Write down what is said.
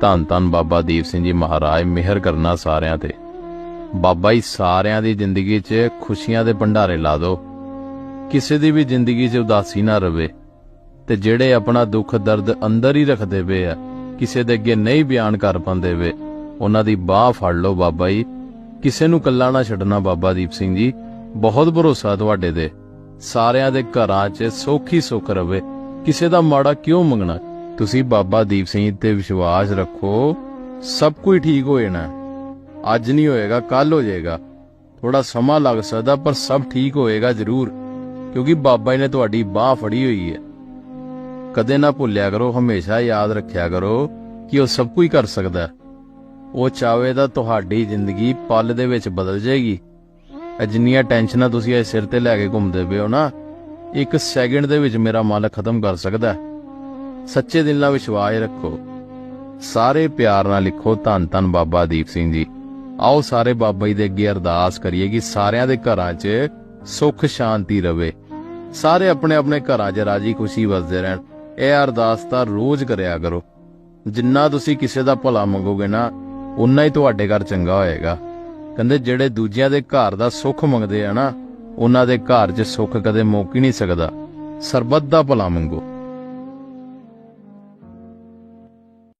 ਧੰਨ ਧੰਨ ਬਾਬਾ ਦੀਪ ਸਿੰਘ ਜੀ ਮਹਾਰਾਜ, ਮਿਹਰ ਕਰਨਾ ਸਾਰਿਆਂ ਤੇ। ਬਾਬਾ ਜੀ, ਸਾਰਿਆਂ ਦੀ ਜ਼ਿੰਦਗੀ 'ਚ ਖੁਸ਼ੀਆਂ ਦੇ ਭੰਡਾਰੇ ਲਾ ਦਿਓ। ਕਿਸੇ ਦੀ ਵੀ ਜ਼ਿੰਦਗੀ 'ਚ ਉਦਾਸੀ ਨਾ ਰਵੇ ਤੇ ਜਿਹੜੇ ਆਪਣਾ ਦੁੱਖ ਦਰਦ ਅੰਦਰ ਹੀ ਰੱਖਦੇ ਪਏ ਆ, ਕਿਸੇ ਦੇ ਅੱਗੇ ਨਹੀਂ ਬਿਆਨ ਕਰ ਪਾਉਂਦੇ ਵੇ, ਉਹਨਾਂ ਦੀ ਬਾਹ ਫੜ ਲਓ ਬਾਬਾ ਜੀ। ਕਿਸੇ ਨੂੰ ਕੱਲਾ ਨਾ ਛੱਡਣਾ ਬਾਬਾ ਦੀਪ ਸਿੰਘ ਜੀ, ਬਹੁਤ ਭਰੋਸਾ ਤੁਹਾਡੇ ਤੇ। ਸਾਰਿਆਂ ਦੇ ਘਰਾਂ 'ਚ ਸੌਖੀ ਸੁੱਖ ਰਵੇ। ਕਿਸੇ ਦਾ ਮਾੜਾ ਕਿਉਂ ਮੰਗਣਾ? ਤੁਸੀਂ ਬਾਬਾ ਦੀਪ ਸਿੰਘ ਤੇ ਵਿਸ਼ਵਾਸ ਰੱਖੋ, ਸਭ ਕੁਝ ਠੀਕ ਹੋ ਜਾਣਾ। ਅੱਜ ਨਹੀਂ ਹੋਏਗਾ ਕੱਲ ਹੋ ਜਾਏਗਾ। ਥੋੜਾ ਸਮਾਂ ਲੱਗ ਸਕਦਾ, ਪਰ ਸਭ ਠੀਕ ਹੋਏਗਾ ਜ਼ਰੂਰ, ਕਿਉਂਕਿ ਬਾਬਾ ਜੀ ਨੇ ਤੁਹਾਡੀ ਬਾਹ ਫੜੀ ਹੋਈ ਹੈ। ਕਦੇ ਨਾ ਭੁੱਲਿਆ ਕਰੋ, ਹਮੇਸ਼ਾ ਯਾਦ ਰੱਖਿਆ ਕਰੋ ਕਿ ਉਹ ਸਭ ਕੁਝ ਕਰ ਸਕਦਾ ਉਹ ਚਾਵੇ ਤਾਂ ਤੁਹਾਡੀ ਜ਼ਿੰਦਗੀ ਪਲ ਦੇ ਵਿੱਚ ਬਦਲ ਜਾਏਗੀ। ਜਿੰਨੀਆਂ ਟੈਨਸ਼ਨਾਂ ਤੁਸੀਂ ਇਹ ਸਿਰ ਤੇ ਲੈ ਕੇ ਘੁੰਮਦੇ ਪਏ ਹੋ ਨਾ, ਇੱਕ ਸੈਕਿੰਡ ਦੇ ਵਿੱਚ ਮੇਰਾ ਮਾਲਕ ਖਤਮ ਕਰ ਸਕਦਾ ਹੈ। ਸੱਚੇ ਦਿਲ ਨਾਲ ਵਿਸ਼ਵਾਸ ਰੱਖੋ। ਸਾਰੇ ਪਿਆਰ ਨਾਲ ਲਿਖੋ, ਧੰਨ ਧੰਨ ਬਾਬਾ ਦੀਪ ਸਿੰਘ ਜੀ। ਆਓ ਸਾਰੇ ਬਾਬਾ ਜੀ ਦੇ ਅੱਗੇ ਅਰਦਾਸ ਕਰੀਏ ਕਿ ਸਾਰਿਆਂ ਦੇ ਘਰਾਂ 'ਚ ਸੁੱਖ, ਸ਼ਾਂਤੀ ਰਵੇ। ਸਾਰੇ ਆਪਣੇ ਆਪਣੇ ਘਰਾਂ 'ਚ ਰਾਜੀ ਖੁਸ਼ੀ ਵਸਦੇ ਰਹਿਣ। ਇਹ ਅਰਦਾਸ ਤਾਂ ਰੋਜ਼ ਕਰਿਆ ਕਰੋ। ਜਿੰਨਾ ਤੁਸੀਂ ਕਿਸੇ ਦਾ ਭਲਾ ਮੰਗੋਗੇ ਨਾ ਉਨਾ ਹੀ ਤੁਹਾਡੇ ਘਰ ਚੰਗਾ ਹੋਏਗਾ। ਕਹਿੰਦੇ ਜਿਹੜੇ ਦੂਜਿਆਂ ਦੇ ਘਰ ਦਾ ਸੁੱਖ ਮੰਗਦੇ ਆ ਨਾ, ਉਹਨਾਂ ਦੇ ਘਰ 'ਚ ਸੁੱਖ ਕਦੇ ਮੁੱਕ ਹੀ ਨਹੀਂ ਸਕਦਾ। ਸਰਬੱਤ ਦਾ ਭਲਾ ਮੰਗੋ।